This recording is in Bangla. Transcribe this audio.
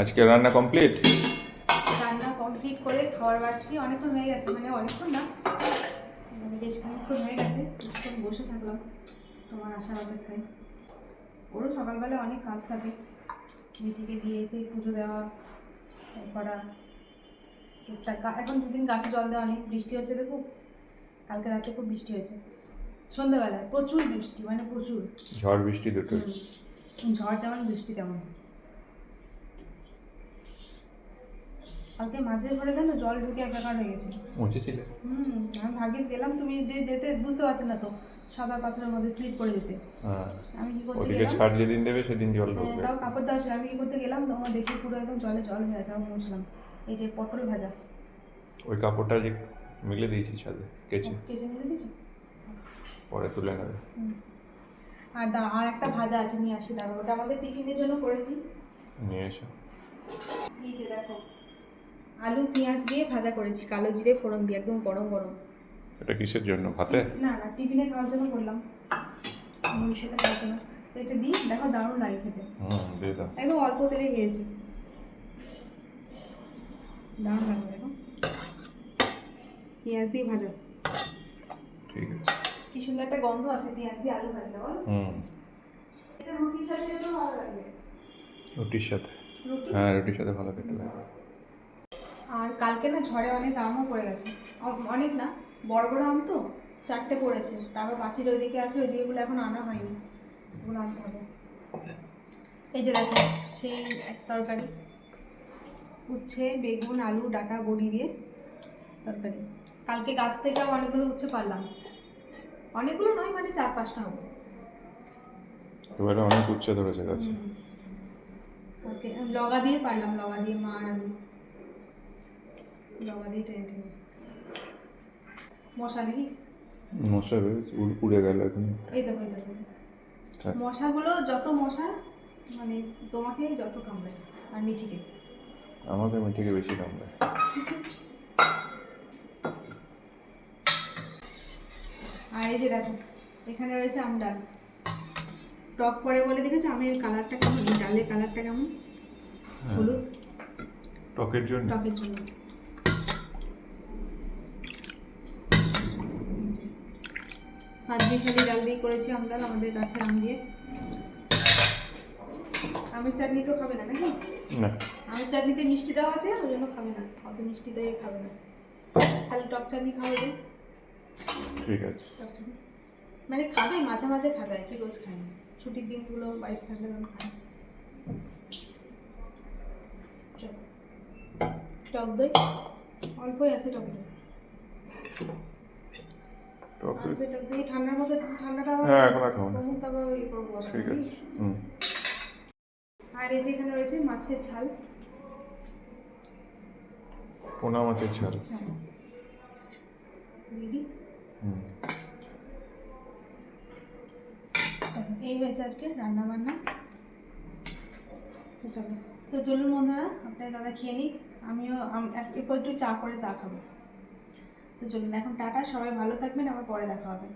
আজকে রান্না কমপ্লিট রান্না কমপ্লিট করে খাবার বাড়ছি। অনেকক্ষণ হয়ে গেছে মানে অনেকক্ষণ না মানে বেশ খানিকক্ষণ হয়ে গেছে। কিছুক্ষণ বসে থাকলাম তোমার আসার অপেক্ষায়। ওরও সকালবেলা অনেক কাজ থাকে। মিঠিকে দিয়ে এসে পুজো দেওয়া করা। টুকটাক এখন দুদিন গাছে জল দেওয়া অনেক বৃষ্টি হচ্ছে দেখো। কালকে রাতে খুব বৃষ্টি হয়েছে। সন্ধ্যাবেলায় প্রচুর বৃষ্টি মানে প্রচুর। ঝড় বৃষ্টি হুম। ঝড় যেমন বৃষ্টি তেমন। কালকে মাঝের ঘরে জানো জল ঢুকে একাকার হয়ে গেছে। মুছেছিলে হুম আমি ভাগ্যিস গেলাম তুমি যেতে বুঝতে পারতে না তো সাদা পাথরের মধ্যে স্লিপ করে যেতে হ্যাঁ আমি কি করতে গেলাম? ছাড় যেদিন দেবে সেদিন জল হ্যাঁ, ঢুকবে। তাও কাপড় ছিল আমি কি করতে গেলাম তোমার দেখি পুরো একদম জলে জল হয়ে আছে আমি মুছলাম। এই যে পটল ভাজা। ওই কাপড়টা যে মিলে দিয়েছি ছাদে কেচে। কেচে মিলে দিয়েছ? পরে তুলে নেবে। আর দা আর একটা ভাজা আছে নিয়ে আসি দাঁড়া ওটা আমাদের টিফিনের জন্য করেছি। নিয়ে এসো। এই যে দেখো আলু পেঁয়াজ দিয়ে ভাজা করেছি। কালো জিরে ফোড়ন দিয়ে একদম গরম গরম। এটা কিসের জন্য ভাতে? না না টিফিনে খাওয়ার জন্য করলাম মুড়ির সাথে খাওয়ার জন্য। তো এটা দিই দেখো দারুণ লাগে খেতে। হুম দিয়ে দাও। একদম অল্প তেলে ভেজেছি দারুণ লাগবে দেখো। পেঁয়াজ দিয়ে ভাজা। ঠিক আছে। কি সুন্দর একটা গন্ধ আছে পেঁয়াজ দিয়ে আলু ভাজলে বল। হুম। এটা রুটির সাথে ভালো লাগবে রুটির সাথে। হ্যাঁ রুটির সাথে ভালো খেতে লাগে। আর কালকে না ঝড়ে অনেক আমও পড়ে গেছে। অনেক না বড় বড় আম তো চারটে পড়েছে। তারপর পাঁচির ওইদিকে আছে ওইদিকেগুলো এখন আনা হয়নি। ওগুলো আনতে হবে। এই যে দেখো সেই এক তরকারি। উচ্ছে বেগুন আলু ডাটা বড়ি দিয়ে তরকারি। কালকে গাছ থেকে অনেকগুলো উচ্ছে পারলাম। অনেকগুলো নয় মানে চার পাঁচটা হবে। এবারে অনেক উচ্চে ধরেছে গাছে। লগা দিয়ে পারলাম লগা দিয়ে মা আর আমি। লগা দিয়ে টেনে টেনে। মশা নাকি? মশা উড়ে গেল এখন। এই দেখো এই দেখো। মশাগুলো যত মশা মানে তোমাকে যত কামড়ায় আর মিঠিকে। আমাকে মিঠিকে বেশি কামড়ায়। আর এই যে দেখো এখানে রয়েছে আম ডাল। টক পরে বলে দেখেছ? আমের কালারটা কেমন? ডালের কালারটা কেমন? হ্যাঁ। হলুদ? টকের জন্য। টকের জন্য। পাঁচ মিশালি ডাল দিয়ে করেছি আমরা আমাদের গাছের আম দিয়ে। আমের চাটনি তো খাবে না নাকি? না। আমের চাটনিতে মিষ্টি দেওয়া আছে ওই জন্য খাবে না। অত মিষ্টি দিয়ে খাবে না। খালি টক চাটনি খাওয়া যায়। ঠিক আছে। টক চাটনি। মানে খাবে মাঝে মাঝে খাবে আর কি রোজ খায় না। ছুটির দিনগুলো বাড়িতে থাকলে তখন খায়। চলো। টক দই? অল্পই আছে টক দই। টক দই অল্পই টক দই ঠান্ডার মধ্যে ঠান্ডাটা আবার হ্যাঁ এখন আর খাব না। কখন তারপর ইয়ে করব আবার, ঠিক আছে হুম। আর এই যে এখানে রয়েছে মাছের ঝাল। পোনা মাছের ঝাল। হ্যাঁ। এই হয়েছে আজকে রান্না বান্না চলো তো চলুন বন্ধুরা আপনার দাদা খেয়ে নিক। আমিও এরপর একটু চা করে চা খাব। তো চলুন এখন টাটা সবাই ভালো থাকবেন আবার পরে দেখা হবে।